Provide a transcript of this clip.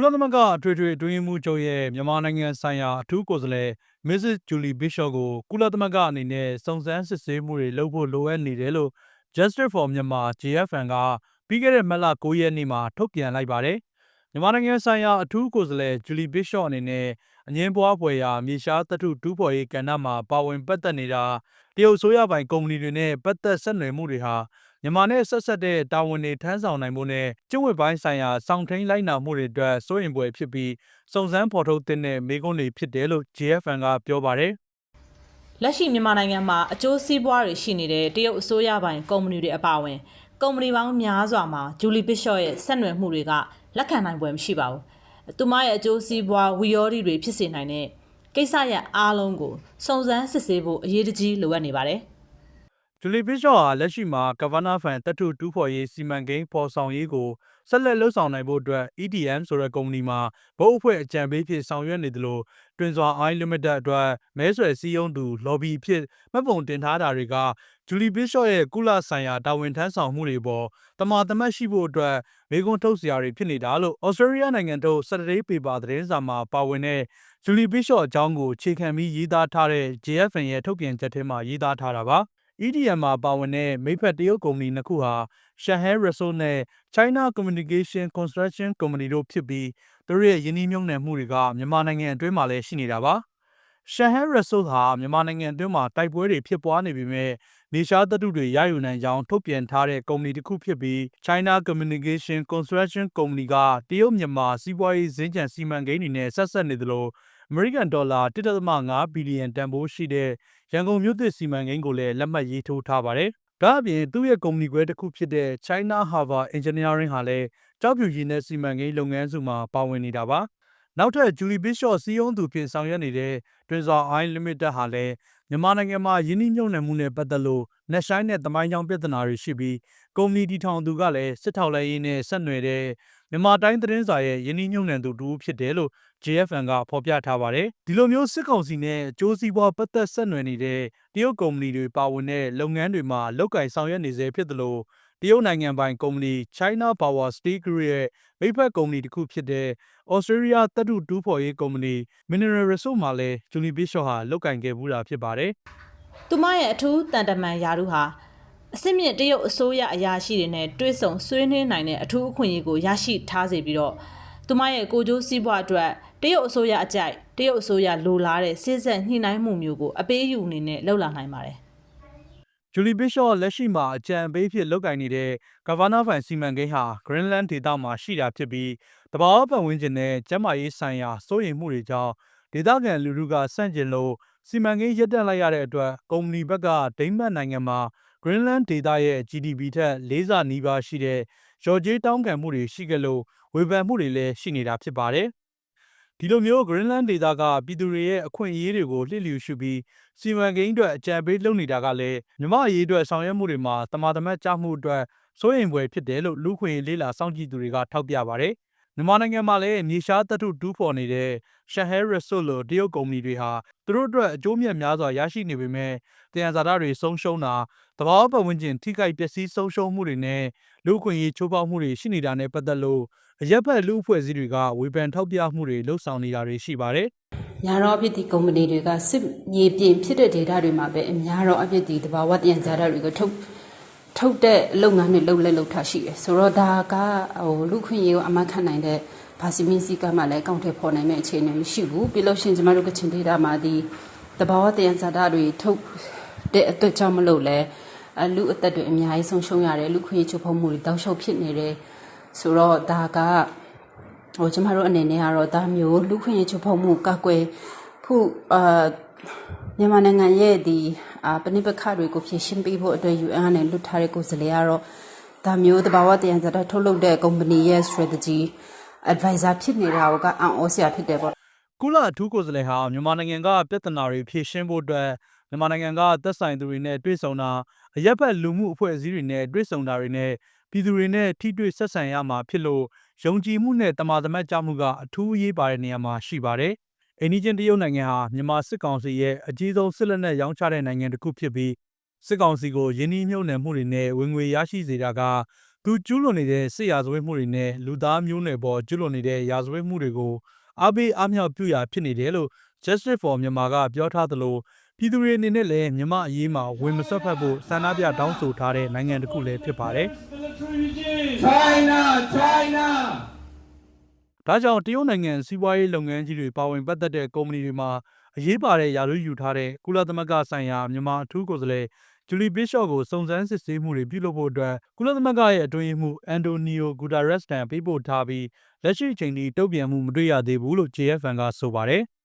ကုလသမဂ္ဂအထွေထွေအတွင်းရေးမှူးချုပ်ရဲ့မြန်မာနိုင်ငံဆိုင်ရာအထူးကိုယ်စားလှယ် Mrs. Julie Bishop ကိုကုလသမဂ္ဂအနေနဲ့စုံစမ်းစစ်ဆေးမှုတွေလုပ်ဖို့လိုအပ်နေတယ်လို့ Justice for Myanmar JFN ကပြီးခဲ့တဲ့မတ်လ9ရက်နေ့မှာထုတ်ပြန်လိုက်ပါတယ်။မြန်မာနိုင်ငံဆိုင်ရာအထူးကိုယ်စားလှယ် Julie Bishop အနေနဲ့အငင်းပွားဖွယ်ရာမြေရှားသတ္ထုတူးဖော်ရေးကဏ္ဍမှာပါဝင်ပတ်သက်နေတာတရုတ်ဆိုရပိုင်ကုမ္ပဏီတွေနဲ့ပတ်သက်ဆက်နွယ်မှုတွေဟာ မြန်မာနဲ့ဆက်ဆက်တဲ့တာဝန်တွေထမ်းဆောင်နိုင်မှုနဲ့ကျင့်ဝတ်ပိုင်းဆိုင်ရာစောင့်ထိန်လိုက်နာမှုတွေအတွက်စိုးရင်ပွေဖြစ်ပြီးစုံစမ်းဖော်ထုတ်တဲ့မေကွန်းတွေဖြစ်တယ်လို့ JFN ကပြောပါတယ်လက်ရှိမြန်မာနိုင်ငံမှာအကျိုးစီးပွားတွေရှိနေတဲ့တရုတ်အစိုးရပိုင်ကုမ္ပဏီတွေအပါအဝင်ကုမ္ပဏီပေါင်းများစွာမှာဂျူလီဘစ်ရှော့ရဲ့ဆက်နွယ်မှုတွေကလက်ခံနိုင်ပွဲမရှိပါဘူး။သူမရဲ့အကျိုးစီးပွားဝီယောဒီတွေဖြစ်စေနိုင်တဲ့ကိစ္စရပ်အားလုံးကိုစုံစမ်းစစ်ဆေးဖို့အရေးတကြီးလိုအပ်နေပါတယ်။ ဂျူလီဘစ်ရှော့ဟာလက်ရှိမှာကဗနာဖန်တတ်ထုတူးဖော်ရေးစီမံကိန်းပေါ်ဆောင်ရေးကိုဆက်လက်လှုပ်ဆောင်နိုင်ဖို့အတွက် EDM ဆိုတဲ့ကုမ္ပဏီမှာဘုတ်အဖွဲ့အကြံပေးဖြစ်ဆောင်ရွက်နေတယ်လို့တွင်စွာ I Limited အတွက်မဲဆွယ်စည်းရုံးသူ lobby ဖြစ်မှတ်ပုံတင်ထားတာတွေကဂျူလီဘစ်ရှော့ရဲ့ကုလဆိုင်ရာတာဝန်ထမ်းဆောင်မှုတွေပေါ်တမာတမတ်ရှိဖို့အတွက်မေကွန်းထုတ်စရာတွေဖြစ်နေတာလို့ Australia နိုင်ငံတို့ Saturday Paper သတင်းစာမှာပါဝင်တဲ့ဂျူလီဘစ်ရှော့အကြောင်းကိုခြေခံပြီးရေးသားထားတဲ့ JFN ရဲ့ထုတ်ပြန်ချက်ထဲမှာရေးသားထားတာပါ EDM မှာပါဝင်တဲ့မိဖက်တရုတ်ကုမ္ပဏီနှစ်ခုဟာ Shanghai Resort နဲ့ China Communication Construction Company တို့ဖြစ်ပြီးသူတို့ရဲ့ယင်းနှိမ့်မြုံနယ်မှုတွေကမြန်မာနိုင်ငံအတွင်းမှာလည်းရှိနေတာပါ။ Shanghai Resort ဟာမြန်မာနိုင်ငံအတွင်းမှာတိုက်ပွဲတွေဖြစ်ပွားနေပေမဲ့နေရှားသတ္တုတွေရယူနိုင်ကြောင်းထုတ်ပြန်ထားတဲ့ကုမ္ပဏီတစ်ခုဖြစ်ပြီး China Communication Construction Company ကတရုတ်မြန်မာစီးပွားရေးဈေးကြံစီမံကိန်းတွေနဲ့ဆက်ဆက်နေသလို အမေရိကန်ဒေါ်လာ1.5ဘီလီယံတန်ဖိုးရှိတဲ့ရန်ကုန်မြို့သစ်စီမံကိန်းကိုလည်းလက်မှတ်ရေးထိုးထားပါတယ်။ဒါ့အပြင်သူ့ရဲ့ကုမ္ပဏီခွဲတစ်ခုဖြစ်တဲ့ China Harbour Engineering ဟာလည်းကြောက်ဖြူရည်နဲ့စီမံကိန်းလုပ်ငန်းစုမှာပါဝင်နေတာပါ။နောက်ထပ် Julie Bishop စီးရုံးသူဖြစ်ဆောင်ရွက်နေတဲ့ Twin Saw I Limited ဟာလည်းမြန်မာနိုင်ငံမှာယင်းနှိမ့်မြုံနယ်မှုနဲ့ပတ်သက်လို့နှက်ဆိုင်တဲ့တမိုင်းကြောင်းပြဿနာတွေရှိပြီးကုမ္ပဏီတီထောင်သူကလည်းစစ်ထောက်လှမ်းရေးနဲ့ဆက်နွယ်တဲ့ မြန်မာတိုင်းသတင်းစာရဲ့ယင်းနှိမ့်မြုံနယ်သူတူဖြစ်တယ်လို့ JFN ကဖော်ပြထားပါတယ်။ဒီလိုမျိုးစစ်ကောင်စီနဲ့အကျိုးစီးပွားပတ်သက်ဆက်နွယ်နေတဲ့တရုတ်ကုမ္ပဏီတွေပါဝင်တဲ့လုပ်ငန်းတွေမှာလောက်ကင်ဆောင်ရွက်နေစေဖြစ်တယ်လို့တရုတ်နိုင်ငံပိုင်ကုမ္ပဏီ China Power Steel Group ရဲ့မိဖက်ကုမ္ပဏီတစ်ခုဖြစ်တဲ့ Australia တပ်တုတူးဖော်ရေးကုမ္ပဏီ Mineral Resource မှာလည်း Julie Bishop ဟာလောက်ကင်ခဲ့မှုတာဖြစ်ပါတယ်။သူမရဲ့အထူးတန်တမန်ယာရုဟာ အစစ်မြင့်တရုတ်အစိုးရအရာရှိတွေနဲ့တွဲဆုံဆွေးနွေးနိုင်တဲ့အထူးအခွင့်အရေးကိုရရှိထားစေပြီးတော့သူမရဲ့ကိုကျိုးစည်းပွားအတွက်တရုတ်အစိုးရအကြိုက်တရုတ်အစိုးရလိုလားတဲ့စစ်ဆက်ညှိနှိုင်းမှုမျိုးကိုအပေးယူအနေနဲ့လှုပ်လာနိုင်ပါတယ်ဂျူလီဘစ်ရှော့လက်ရှိမှာအကြံပေးဖြစ်လုပ်ကိုင်နေတဲ့ဂဗာနာဖန်စီမံကိန်းဟာ Greenland ဒေသမှာရှိတာဖြစ်ပြီးတဘာဝပတ်ဝန်းကျင်နဲ့ကျန်းမာရေးဆိုင်ရာစိုးရိမ်မှုတွေကြောင့်ဒေသခံလူထုကစန့်ကျင်လို့စီမံကိန်းရပ်တန့်လိုက်ရတဲ့အတွက်ကုမ္ပဏီဘက်ကဒိန်းမတ်နိုင်ငံမှာ Greenland ဒေသရဲ့ GDP ထက်လေးဆနီးပါးရှိတဲ့ရော်ကြေးတောင်းခံမှုတွေရှိခဲ့လို့ဝေဖန်မှုတွေလည်းရှိနေတာဖြစ်ပါတယ်။ဒီလိုမျိုး Greenland ဒေသကပြည်သူတွေရဲ့အခွင့်အရေးတွေကိုလျှစ်လျူရှုပြီးစီမံကိန်းအတွက်အကြံပေးလုပ်နေတာကလည်းမြမအရေးအတွက်ဆောင်ရွက်မှုတွေမှာတမာတမတ်ကြမှုအတွက်စိုးရိမ်ဖွယ်ဖြစ်တယ်လို့လူခွင့်ရေးလေးလာစောင့်ကြည့်သူတွေကထောက်ပြပါတယ်။ မြန်မာနိုင်ငံမှာလည်းမြေရှားသတ္ထုတူးဖော်နေတဲ့ Shanghai Resort လို့တရုတ်ကုမ္ပဏီတွေဟာသူတို့အတွက်အကျိုးမြတ်များစွာရရှိနေပေမဲ့တရားစာဒတွေဆုံးရှုံးတာတဘာဝပတ်ဝန်းကျင်ထိခိုက်ပျက်စီးဆုံးရှုံးမှုတွေနဲ့လူခွင့်ရေးချိုးဖောက်မှုတွေရှိနေတာနဲ့ပတ်သက်လို့အရက်ဖက်လူအဖွဲ့အစည်းတွေကဝေဖန်ထောက်ပြမှုတွေလှုပ်ဆောင်နေတာတွေရှိပါတယ်ညာတော့အဖြစ်ဒီကုမ္ပဏီတွေကစစ်မြေပြင်ဖြစ်တဲ့ data တွေမှာပဲအများတော့အဖြစ်ဒီတဘာဝတယံဇာတ်တွေကိုထုတ် ထုတ်တဲ့အလုပ်ငန်းတွေလုပ်လဲလုပ်ထားရှိတယ်ဆိုတော့ဒါကဟိုလူခွင့်ရေးကိုအမခံနိုင်တဲ့ဘာစီမင်းစီကမှလည်းအကောင့်ထဲပေါ်နိုင်မယ့်အခြေအနေမရှိဘူးပြီးလို့ရှိရင်ကျမတို့ကချင် data မှာဒီတဘာဝတယံဇာတ်တွေထုတ်တဲ့အတွက်ကြောင့်မလို့လဲအလူအသက်တွေအများကြီးဆုံးရှုံးရတယ်လူခွင့်ရေးချုပ်ဖောက်မှုတွေတောက်လျှောက်ဖြစ်နေတယ်ဆိုတော့ဒါကဟိုကျမတို့အနေနဲ့ကတော့ဒါမျိုးလူခွင့်ရေးချုပ်ဖောက်မှုကကွယ်ခုအာ မြန်မာနိုင်ငံရဲ့ဒီအာပဏိပခတွေကိုဖြည့်ရှင်းပေးဖို့အတွက် UN နဲ့လွတ်ထားတဲ့ကိုယ်စားလှယ်ကတော့ဒါမျိုးတဘာဝတရားစတာထုတ်လုပ်တဲ့ company ရဲ့ strategy advisor ဖြစ်နေတာကအံ့ဩစရာဖြစ်တယ်ပေါ့ကုလအထူးကိုယ်စားလှယ်ဟာမြန်မာနိုင်ငံကပြဿနာတွေဖြေရှင်းဖို့အတွက်မြန်မာနိုင်ငံကသက်ဆိုင်သူတွေနဲ့တွေ့ဆုံတာအရက်ဖက်လူမှုအဖွဲ့အစည်းတွေနဲ့တွေ့ဆုံတာတွေနဲ့ပြည်သူတွေနဲ့ထိတွေ့ဆက်ဆံရမှာဖြစ်လို့ယုံကြည်မှုနဲ့တမာသမတ်ကြမှုကအထူးအရေးပါတဲ့နေရာမှာရှိပါတယ်။ အိန္ဒိချင်းတရုတ်နိုင်ငံဟာမြန်မာစစ်ကောင်စီရဲ့အကြီးဆုံးစစ်လက်နက်ရောင်းချတဲ့နိုင်ငံတစ်ခုဖြစ်ပြီးစစ်ကောင်စီကိုယင်းနှီးမြှုပ်နှံမှုတွေနဲ့ဝင်ငွေရရှိစေတာကသူသူကျူးလွန်နေတဲ့စစ်ရာဇဝတ်မှုတွေနဲ့လူသားမျိုးနွယ်ပေါ်ကျူးလွန်နေတဲ့ရာဇဝတ်မှုတွေကိုအားပေးအားမြောက်ပြုရာဖြစ်နေတယ်လို့ Justice for Myanmar ကပြောထားသလိုပြည်သူတွေအနေနဲ့လည်းမြန်မာအရေးမှာဝင်မဆွတ်ဖက်ဖို့ဆန္ဒပြတောင်းဆိုထားတဲ့နိုင်ငံတစ်ခုလည်းဖြစ်ပါတယ် China, China. ။ ဒါကြောင့်တရုတ်နိုင်ငံစီးပွားရေးလုပ်ငန်းကြီးတွေပါဝင်ပတ်သက်တဲ့ကုမ္ပဏီတွေမှာအရေးပါတဲ့ယာရုယူထားတဲ့ကုလသမဂ္ဂဆိုင်ရာမြန်မာအထူးကိုယ်စားလှယ်ဂျူလီဘစ်ရှော့ကိုစုံစမ်းစစ်ဆေးမှုတွေပြုလုပ်ဖို့အတွက်ကုလသမဂ္ဂရဲ့အတွင်းရေးမှူးအန်တိုနီယိုဂူတာရက်စ်တန်ပေးပို့ထားပြီးလက်ရှိအချိန်ထိတုံ့ပြန်မှုမတွေ့ရသေးဘူးလို့ JFN ကဆိုပါတယ်။